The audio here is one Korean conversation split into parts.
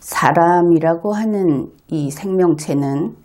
사람이라고 하는 이 생명체는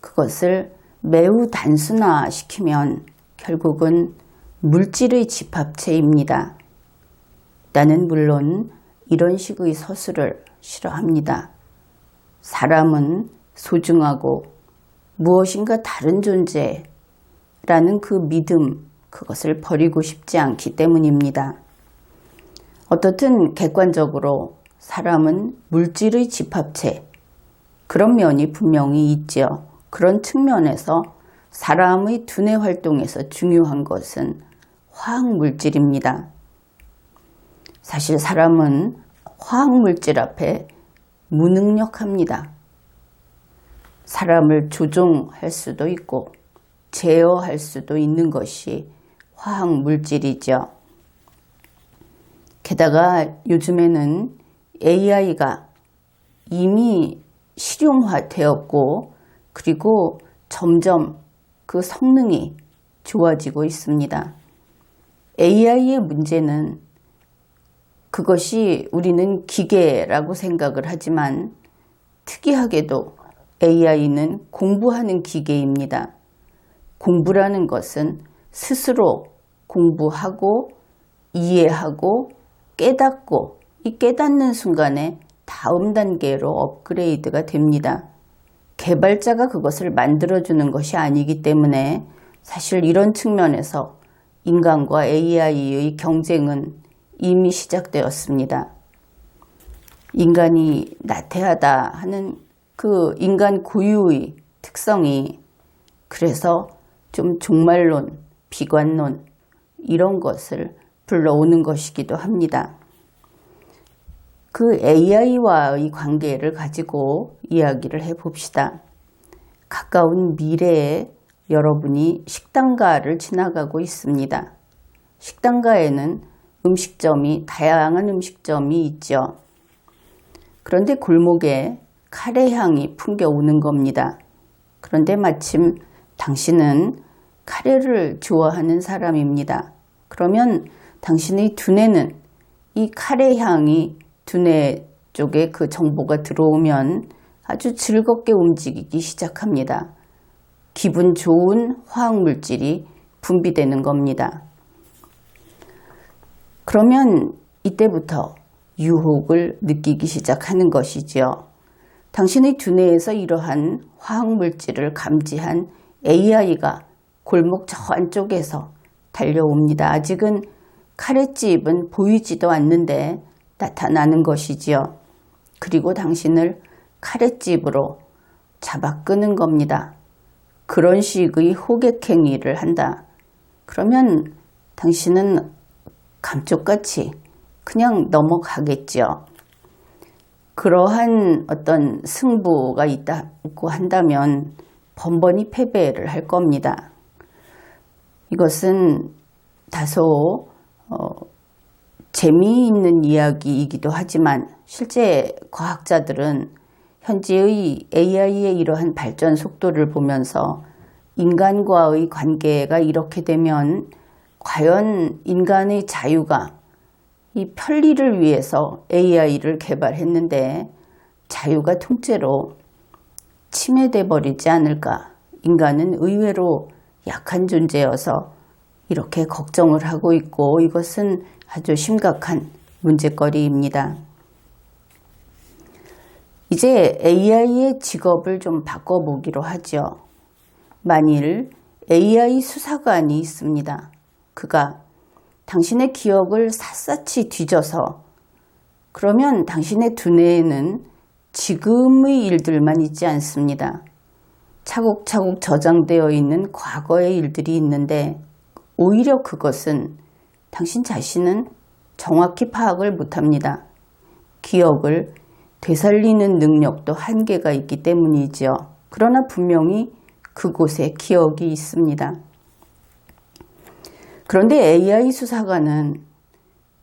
그것을 매우 단순화시키면 결국은 물질의 집합체입니다. 나는 물론 이런 식의 서술을 싫어합니다. 사람은 소중하고 무엇인가 다른 존재라는 그 믿음, 그것을 버리고 싶지 않기 때문입니다. 어떻든 객관적으로 사람은 물질의 집합체, 그런 면이 분명히 있지요. 그런 측면에서 사람의 두뇌 활동에서 중요한 것은 화학 물질입니다. 사실 사람은 화학 물질 앞에 무능력합니다. 사람을 조종할 수도 있고 제어할 수도 있는 것이 화학 물질이죠. 게다가 요즘에는 AI가 이미 실용화되었고 그리고 점점 그 성능이 좋아지고 있습니다. AI의 문제는 그것이 우리는 기계라고 생각을 하지만 특이하게도 AI는 공부하는 기계입니다. 공부라는 것은 스스로 공부하고 이해하고 깨닫고 이 깨닫는 순간에 다음 단계로 업그레이드가 됩니다. 개발자가 그것을 만들어주는 것이 아니기 때문에 사실 이런 측면에서 인간과 AI의 경쟁은 이미 시작되었습니다. 인간이 나태하다 하는 그 인간 고유의 특성이 그래서 좀 종말론, 비관론 이런 것을 불러오는 것이기도 합니다. 그 AI와의 관계를 가지고 이야기를 해 봅시다. 가까운 미래에 여러분이 식당가를 지나가고 있습니다. 식당가에는 음식점이, 다양한 음식점이 있죠. 그런데 골목에 카레 향이 풍겨오는 겁니다. 그런데 마침 당신은 카레를 좋아하는 사람입니다. 그러면 당신의 두뇌는 이 카레 향이 두뇌 쪽에 그 정보가 들어오면 아주 즐겁게 움직이기 시작합니다. 기분 좋은 화학물질이 분비되는 겁니다. 그러면 이때부터 유혹을 느끼기 시작하는 것이지요. 당신의 두뇌에서 이러한 화학물질을 감지한 AI가 골목 저 안쪽에서 달려옵니다. 아직은 카레집은 보이지도 않는데 나타나는 것이지요. 그리고 당신을 카레집으로 잡아 끄는 겁니다. 그런 식의 호객행위를 한다. 그러면 당신은 감쪽같이 그냥 넘어가겠죠. 그러한 어떤 승부가 있다고 한다면 번번이 패배를 할 겁니다. 이것은 다소 어, 재미있는 이야기이기도 하지만 실제 과학자들은 현재의 AI의 이러한 발전 속도를 보면서 인간과의 관계가 이렇게 되면 과연 인간의 자유가 이 편리를 위해서 AI를 개발했는데 자유가 통째로 침해돼 버리지 않을까. 인간은 의외로 약한 존재여서 이렇게 걱정을 하고 있고 이것은 아주 심각한 문제거리입니다. 이제 AI의 직업을 좀 바꿔보기로 하죠. 만일 AI 수사관이 있습니다. 그가 당신의 기억을 샅샅이 뒤져서 그러면 당신의 두뇌에는 지금의 일들만 있지 않습니다. 차곡차곡 저장되어 있는 과거의 일들이 있는데 오히려 그것은 당신 자신은 정확히 파악을 못합니다. 기억을 되살리는 능력도 한계가 있기 때문이지요. 그러나 분명히 그곳에 기억이 있습니다. 그런데 AI 수사관은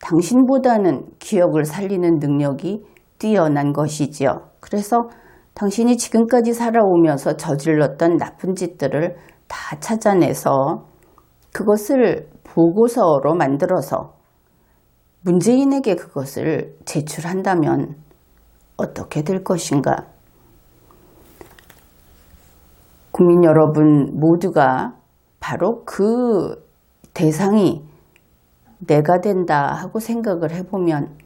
당신보다는 기억을 살리는 능력이 뛰어난 것이지요. 그래서 당신이 지금까지 살아오면서 저질렀던 나쁜 짓들을 다 찾아내서 그것을 보고서로 만들어서 문재인에게 그것을 제출한다면 어떻게 될 것인가? 국민 여러분 모두가 바로 그 대상이 내가 된다 하고 생각을 해보면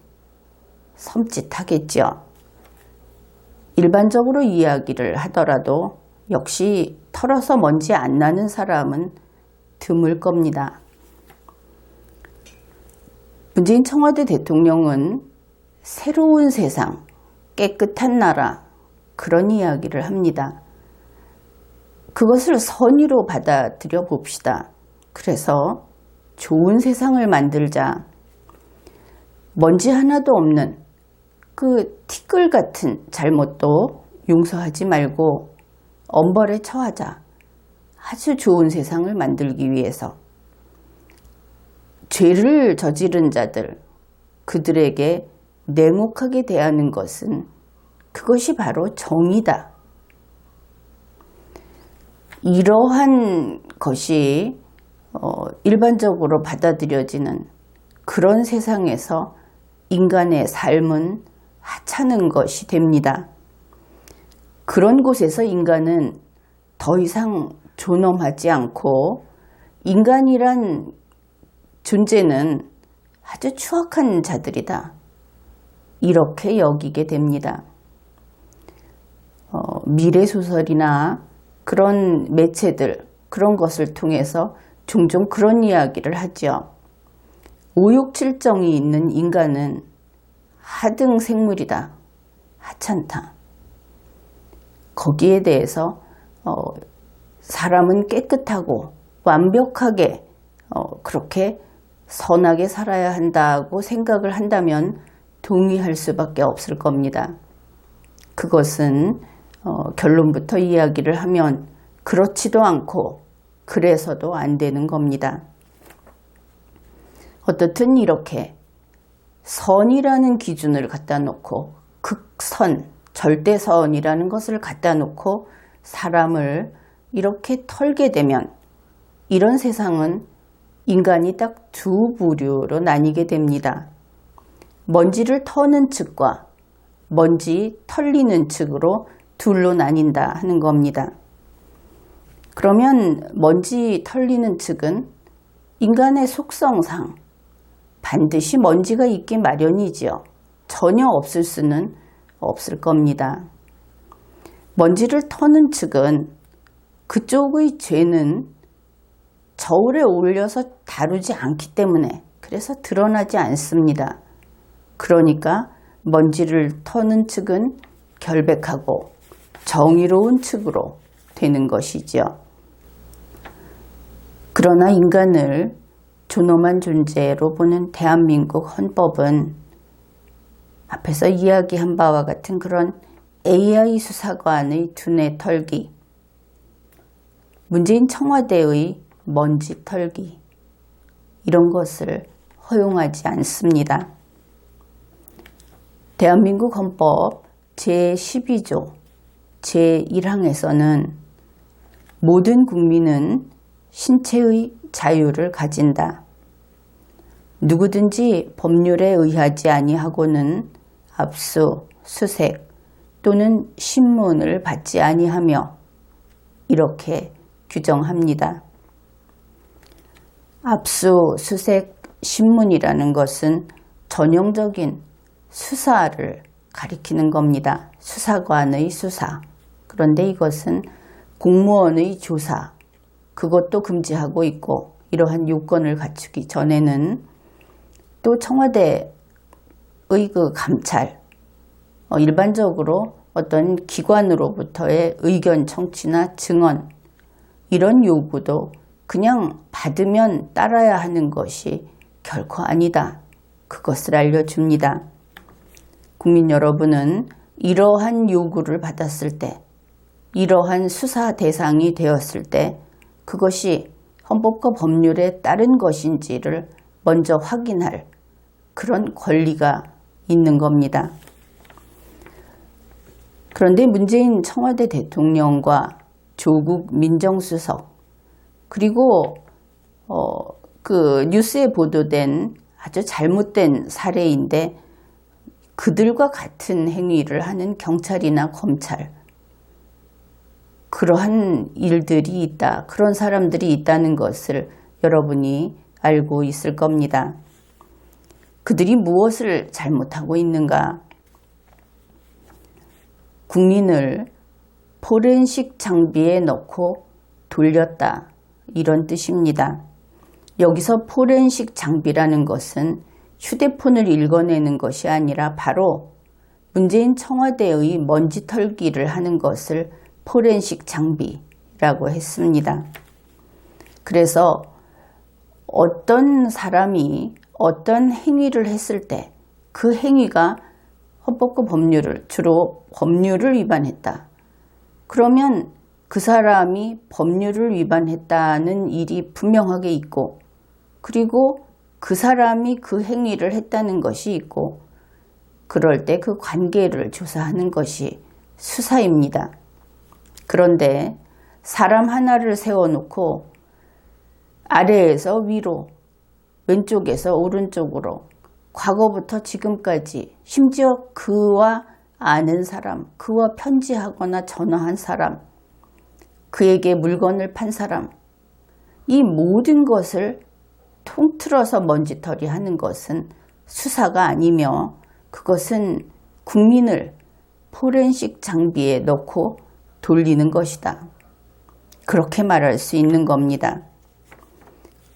섬찟하겠죠. 일반적으로 이야기를 하더라도 역시 털어서 먼지 안 나는 사람은 드물 겁니다. 문재인 청와대 대통령은 새로운 세상, 깨끗한 나라, 그런 이야기를 합니다. 그것을 선의로 받아들여 봅시다. 그래서 좋은 세상을 만들자. 먼지 하나도 없는 그 티끌 같은 잘못도 용서하지 말고 엄벌에 처하자. 아주 좋은 세상을 만들기 위해서. 죄를 저지른 자들, 그들에게 냉혹하게 대하는 것은 그것이 바로 정의다. 이러한 것이 어, 일반적으로 받아들여지는 그런 세상에서 인간의 삶은 하찮은 것이 됩니다. 그런 곳에서 인간은 더 이상 존엄하지 않고 인간이란 존재는 아주 추악한 자들이다. 이렇게 여기게 됩니다. 어, 미래소설이나 그런 매체들, 그런 것을 통해서 종종 그런 이야기를 하죠. 오욕칠정이 있는 인간은 하등 생물이다. 하찮다. 거기에 대해서 어, 사람은 깨끗하고 완벽하게 어, 그렇게 선하게 살아야 한다고 생각을 한다면 동의할 수밖에 없을 겁니다. 그것은 어, 결론부터 이야기를 하면 그렇지도 않고 그래서도 안 되는 겁니다. 어떻든 이렇게 선이라는 기준을 갖다 놓고 극선, 절대선이라는 것을 갖다 놓고 사람을 이렇게 털게 되면 이런 세상은 인간이 딱 두 부류로 나뉘게 됩니다. 먼지를 터는 측과 먼지 털리는 측으로 둘로 나뉜다 하는 겁니다. 그러면 먼지 털리는 측은 인간의 속성상 반드시 먼지가 있기 마련이지요. 전혀 없을 수는 없을 겁니다. 먼지를 터는 측은 그쪽의 죄는 저울에 올려서 다루지 않기 때문에 그래서 드러나지 않습니다. 그러니까 먼지를 터는 측은 결백하고 정의로운 측으로 되는 것이지요. 그러나 인간을 존엄한 존재로 보는 대한민국 헌법은 앞에서 이야기한 바와 같은 그런 AI 수사관의 두뇌 털기, 문재인 청와대의 먼지 털기, 이런 것을 허용하지 않습니다. 대한민국 헌법 제12조 제1항에서는 모든 국민은 신체의 자유를 가진다. 누구든지 법률에 의하지 아니하고는 압수, 수색 또는 신문을 받지 아니하며 이렇게 규정합니다. 압수, 수색, 신문이라는 것은 전형적인 수사를 가리키는 겁니다. 수사관의 수사. 그런데 이것은 공무원의 조사. 그것도 금지하고 있고 이러한 요건을 갖추기 전에는 또 청와대의 그 감찰, 어, 일반적으로 어떤 기관으로부터의 의견 청취나 증언 이런 요구도 그냥 받으면 따라야 하는 것이 결코 아니다. 그것을 알려줍니다. 국민 여러분은 이러한 요구를 받았을 때, 이러한 수사 대상이 되었을 때, 그것이 헌법과 법률에 따른 것인지를 먼저 확인할 그런 권리가 있는 겁니다. 그런데 문재인 청와대 대통령과 조국 민정수석 그리고 어, 그 뉴스에 보도된 아주 잘못된 사례인데 그들과 같은 행위를 하는 경찰이나 검찰, 그러한 일들이 있다, 그런 사람들이 있다는 것을 여러분이 알고 있을 겁니다. 그들이 무엇을 잘못하고 있는가? 국민을 포렌식 장비에 넣고 돌렸다. 이런 뜻입니다. 여기서 포렌식 장비라는 것은 휴대폰을 읽어내는 것이 아니라 바로 문재인 청와대의 먼지 털기를 하는 것을 포렌식 장비라고 했습니다. 그래서 어떤 사람이 어떤 행위를 했을 때 그 행위가 헌법과 법률을 주로 법률을 위반했다. 그러면 그 사람이 법률을 위반했다는 일이 분명하게 있고 그리고 그 사람이 그 행위를 했다는 것이 있고 그럴 때 그 관계를 조사하는 것이 수사입니다. 그런데 사람 하나를 세워놓고 아래에서 위로 왼쪽에서 오른쪽으로 과거부터 지금까지 심지어 그와 아는 사람, 그와 편지하거나 전화한 사람, 그에게 물건을 판 사람, 이 모든 것을 통틀어서 먼지털이 하는 것은 수사가 아니며 그것은 국민을 포렌식 장비에 넣고 돌리는 것이다. 그렇게 말할 수 있는 겁니다.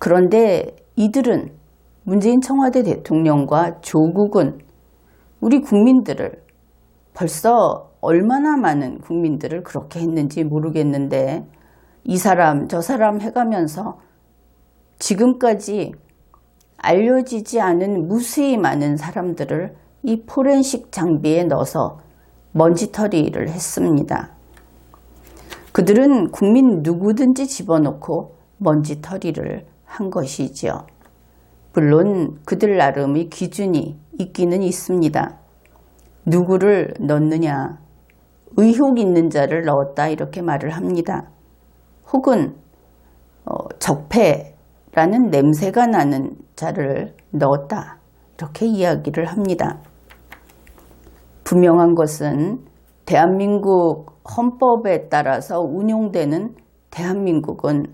그런데 이들은 문재인 청와대 대통령과 조국은 우리 국민들을 벌써 얼마나 많은 국민들을 그렇게 했는지 모르겠는데 이 사람 저 사람 해가면서 지금까지 알려지지 않은 무수히 많은 사람들을 이 포렌식 장비에 넣어서 먼지털이를 했습니다. 그들은 국민 누구든지 집어넣고 먼지털이를 한 것이지요. 물론 그들 나름의 기준이 있기는 있습니다. 누구를 넣느냐, 의혹 있는 자를 넣었다 이렇게 말을 합니다. 혹은 어, 적폐라는 냄새가 나는 자를 넣었다 이렇게 이야기를 합니다. 분명한 것은 대한민국 헌법에 따라서 운용되는 대한민국은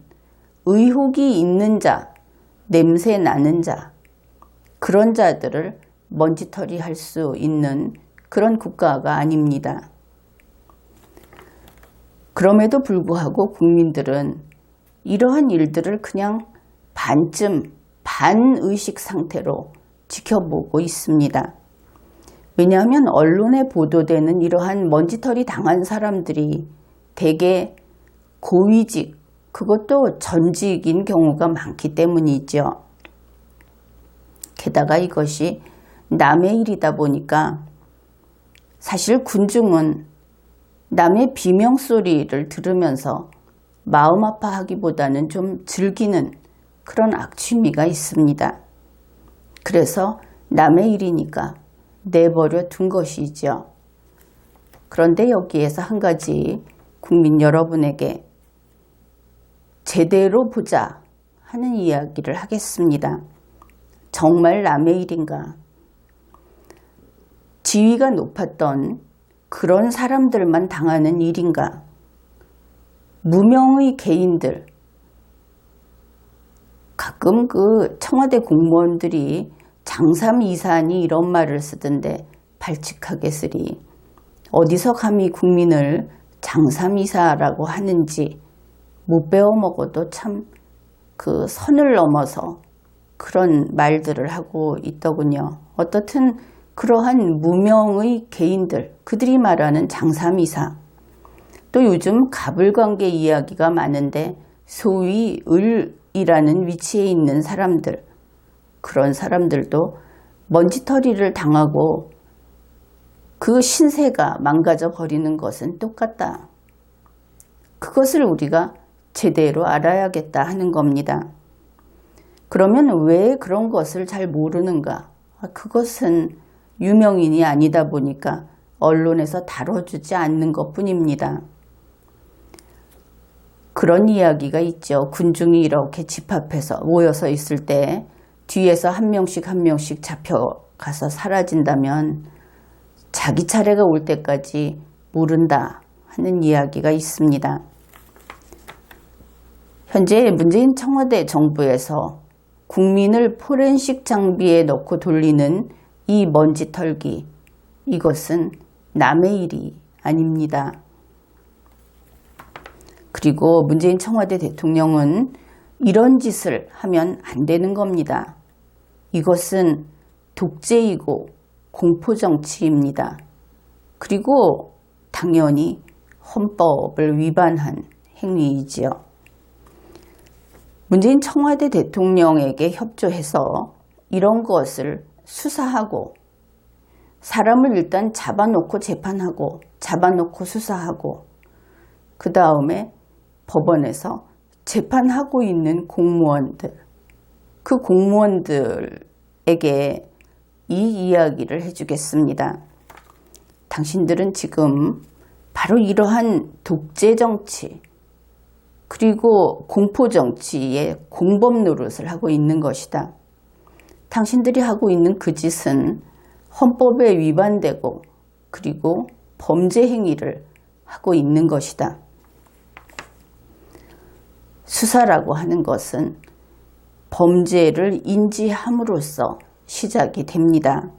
의혹이 있는 자, 냄새 나는 자, 그런 자들을 먼지털이 할 수 있는 그런 국가가 아닙니다. 그럼에도 불구하고 국민들은 이러한 일들을 그냥 반쯤 반의식 상태로 지켜보고 있습니다. 왜냐하면 언론에 보도되는 이러한 먼지털이 당한 사람들이 대개 고위직, 그것도 전직인 경우가 많기 때문이죠. 게다가 이것이 남의 일이다 보니까 사실 군중은 남의 비명 소리를 들으면서 마음 아파하기보다는 좀 즐기는 그런 악취미가 있습니다. 그래서 남의 일이니까 내버려 둔 것이죠. 그런데 여기에서 한 가지 국민 여러분에게 제대로 보자 하는 이야기를 하겠습니다. 정말 남의 일인가? 지위가 높았던 그런 사람들만 당하는 일인가? 무명의 개인들, 가끔 그 청와대 공무원들이 장삼 이사니 이런 말을 쓰던데 발칙하게 쓰리. 어디서 감히 국민을 장삼 이사라고 하는지 못 배워 먹어도 참 그 선을 넘어서 그런 말들을 하고 있더군요. 어떻든 그러한 무명의 개인들, 그들이 말하는 장삼이사, 또 요즘 가불관계 이야기가 많은데 소위 을이라는 위치에 있는 사람들, 그런 사람들도 먼지털이를 당하고 그 신세가 망가져 버리는 것은 똑같다. 그것을 우리가 제대로 알아야겠다 하는 겁니다. 그러면 왜 그런 것을 잘 모르는가? 아, 그것은 유명인이 아니다 보니까 언론에서 다뤄주지 않는 것 뿐입니다. 그런 이야기가 있죠. 군중이 이렇게 집합해서 모여서 있을 때 뒤에서 한 명씩 한 명씩 잡혀가서 사라진다면 자기 차례가 올 때까지 모른다 하는 이야기가 있습니다. 현재 문재인 청와대 정부에서 국민을 포렌식 장비에 넣고 돌리는 이 먼지 털기 이것은 남의 일이 아닙니다. 그리고 문재인 청와대 대통령은 이런 짓을 하면 안 되는 겁니다. 이것은 독재이고 공포정치입니다. 그리고 당연히 헌법을 위반한 행위이지요. 문재인 청와대 대통령에게 협조해서 이런 것을 수사하고 사람을 일단 잡아놓고 재판하고 잡아놓고 수사하고 그 다음에 법원에서 재판하고 있는 공무원들 그 공무원들에게 이 이야기를 해주겠습니다. 당신들은 지금 바로 이러한 독재 정치 그리고 공포 정치의 공범 노릇을 하고 있는 것이다. 당신들이 하고 있는 그 짓은 헌법에 위반되고 그리고 범죄 행위를 하고 있는 것이다. 수사라고 하는 것은 범죄를 인지함으로써 시작이 됩니다.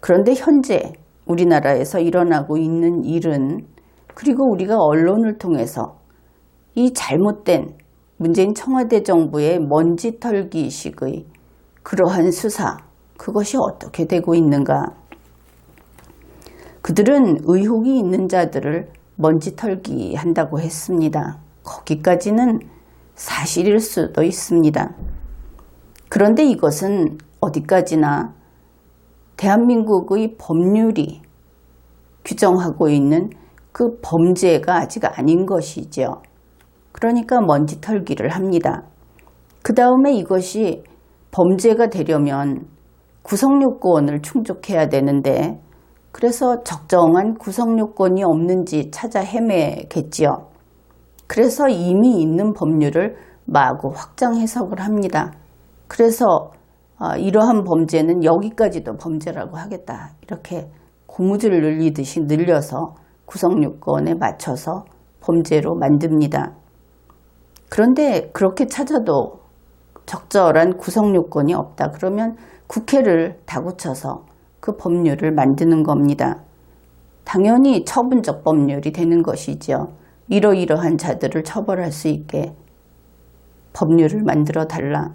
그런데 현재 우리나라에서 일어나고 있는 일은 그리고 우리가 언론을 통해서 이 잘못된 문재인 청와대 정부의 먼지 털기식의 그러한 수사 그것이 어떻게 되고 있는가 그들은 의혹이 있는 자들을 먼지 털기 한다고 했습니다. 거기까지는 사실일 수도 있습니다. 그런데 이것은 어디까지나 대한민국의 법률이 규정하고 있는 그 범죄가 아직 아닌 것이죠. 그러니까 먼지 털기를 합니다. 그 다음에 이것이 범죄가 되려면 구성요건을 충족해야 되는데 그래서 적정한 구성요건이 없는지 찾아 헤매겠지요. 그래서 이미 있는 법률을 마구 확장 해석을 합니다. 그래서 어, 이러한 범죄는 여기까지도 범죄라고 하겠다. 이렇게 고무줄을 늘리듯이 늘려서 구성요건에 맞춰서 범죄로 만듭니다. 그런데 그렇게 찾아도 적절한 구성 요건이 없다. 그러면 국회를 다구쳐서 그 법률을 만드는 겁니다. 당연히 처분적 법률이 되는 것이죠. 이러이러한 자들을 처벌할 수 있게 법률을 만들어 달라.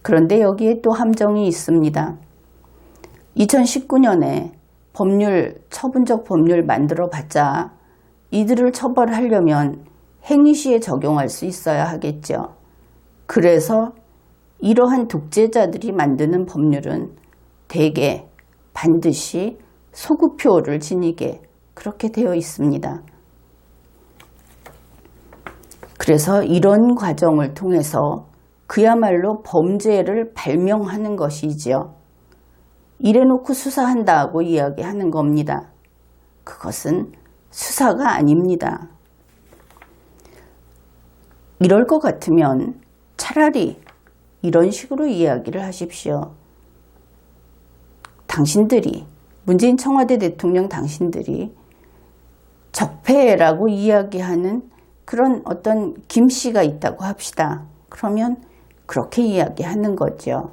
그런데 여기에 또 함정이 있습니다. 2019년에 법률, 처분적 법률 만들어 봤자 이들을 처벌하려면 행위 시에 적용할 수 있어야 하겠죠. 그래서 이러한 독재자들이 만드는 법률은 대개 반드시 소구표를 지니게 그렇게 되어 있습니다. 그래서 이런 과정을 통해서 그야말로 범죄를 발명하는 것이지요. 이래놓고 수사한다고 이야기하는 겁니다. 그것은 수사가 아닙니다. 이럴 것 같으면 차라리 이런 식으로 이야기를 하십시오. 당신들이 문재인 청와대 대통령 당신들이 적폐라고 이야기하는 그런 어떤 김 씨가 있다고 합시다. 그러면 그렇게 이야기하는 거죠.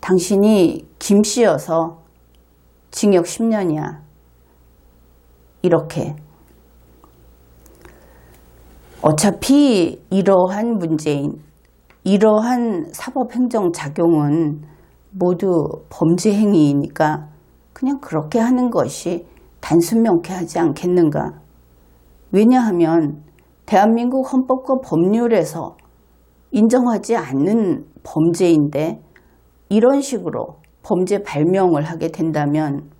당신이 김 씨여서 징역 10년이야. 이렇게. 어차피 이러한 문재인, 이러한 사법행정 작용은 모두 범죄 행위이니까 그냥 그렇게 하는 것이 단순 명쾌하지 않겠는가. 왜냐하면 대한민국 헌법과 법률에서 인정하지 않는 범죄인데 이런 식으로 범죄 발명을 하게 된다면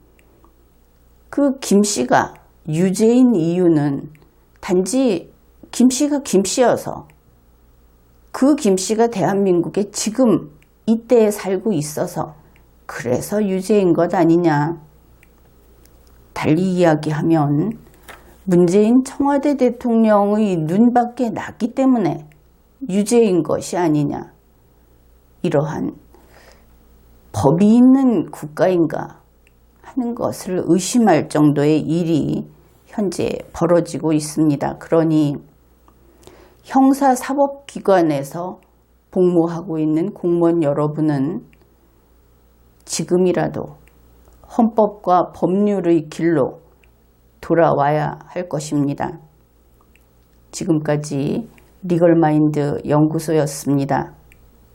그 김 씨가 유죄인 이유는 단지 김 씨가 김 씨여서 그 김 씨가 대한민국에 지금 이때에 살고 있어서 그래서 유죄인 것 아니냐. 달리 이야기하면 문재인 청와대 대통령의 눈밖에 났기 때문에 유죄인 것이 아니냐. 이러한 법이 있는 국가인가 하는 것을 의심할 정도의 일이 현재 벌어지고 있습니다. 그러니 형사사법기관에서 복무하고 있는 공무원 여러분은 지금이라도 헌법과 법률의 길로 돌아와야 할 것입니다. 지금까지 리걸마인드 연구소였습니다.